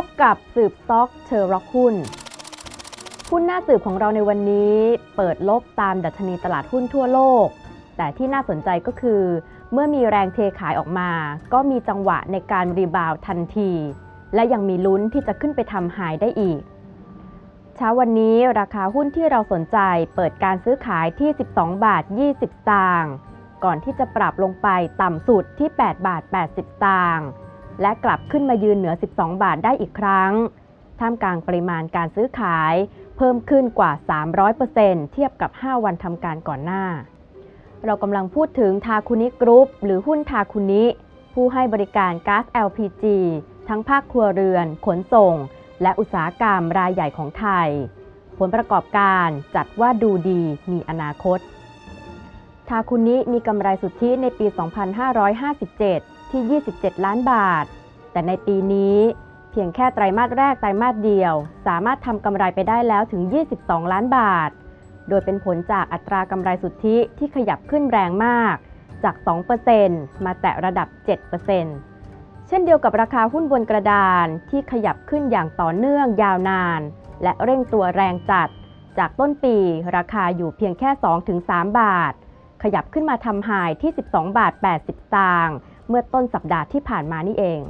พบกับสืบสต็อกเชอร์ร็อกหุ้น หุ้นหน้าสืบของเราในวันนี้เปิดลบตามดัชนีตลาดหุ้นทั่วโลก แต่ที่น่าสนใจก็คือ เมื่อมีแรงเทขายออกมา ก็มีจังหวะในการรีบาวทันที และยังมีลุ้นที่จะขึ้นไปทำหายได้อีก เช้าวันนี้ราคาหุ้นที่เราสนใจเปิดการซื้อขายที่ 12 บาท 20 ตางก่อนที่จะปรับลงไปต่ำสุดที่ 8 บาท 80 ตางค์ และกลับขึ้นมายืนเหนือ 12 บาทได้อีกครั้ง ท่ามกลางปริมาณการซื้อขาย เพิ่มขึ้นกว่า 300%เทียบกับ 5 วันทำการก่อนหน้า เรากำลังพูดถึงทาคุนิกรุ๊ปหรือหุ้นทาคุนิผู้ให้บริการก๊าซ LPG ทั้งภาคครัวเรือน ขนส่ง และอุตสาหกรรมรายใหญ่ของไทย ผลประกอบการจัดว่าดูดีมีอนาคต ทาคุนิมีกำไรสุทธิในปี 2557 ที่ 27 ล้านบาท แต่ในปีนี้เพียงแค่ไตรมาสแรกไตรมาสเดียว สามารถทำกำไรไปได้แล้วถึง 22 ล้านบาท โดยเป็นผลจากอัตรากำไรสุทธิที่ขยับขึ้นแรงมาก จาก 2%มาแตะระดับ 7%เช่นเดียวกับราคาหุ้นบนกระดานที่ขยับขึ้นอย่างต่อเนื่องยาวนาน และเร่งตัวแรงจัด จากต้นปีราคาอยู่เพียงแค่ 2-3 บาท ขยับขึ้นมาทำหายที่ 12 บาท 80 สตางค์ เมื่อต้นสัปดาห์ที่ผ่านมานี่เอง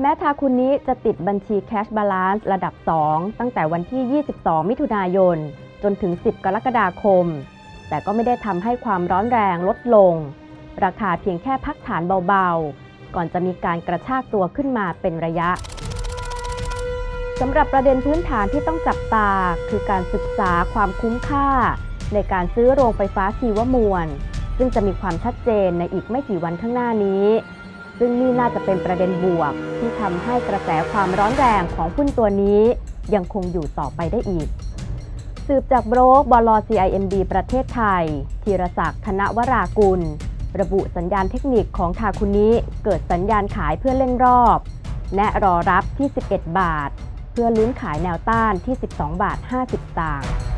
แม้ทาคุณนี้จะติดบัญชี Cash Balance ระดับ 2 ตั้งแต่วันที่ 22 มิถุนายน จนถึง 10 กรกฎาคม แต่ก็ไม่ได้ทำให้ความร้อนแรงลดลง ราคาเพียงแค่พักฐานเบาๆ ก่อนจะมีการกระชากตัวขึ้นมาเป็นระยะสำหรับประเด็นพื้นฐานที่ต้องจับตา คือการศึกษาความคุ้มค่า ในการซื้อโรงไฟฟ้าชีวมวล ซึ่งจะมีความชัดเจนในอีกไม่กี่วันข้างหน้านี้ ซึ่งนี่น่าจะเป็นประเด็นบวก ที่ทำให้กระแสความร้อนแรงของหุ้นตัวนี้ ยังคงอยู่ต่อไปได้อีก สืบจากโบรกบล CIMB ประเทศไทยธีรศักดิ์ธนวรากุล ระบุสัญญาณเทคนิคของทาคุนิเกิดสัญญาณขายเพื่อเล่นรอบแนะรอรับที่ 11 บาท เพื่อลุ้นขายแนวต้านที่ 12 บาท 50ตางค์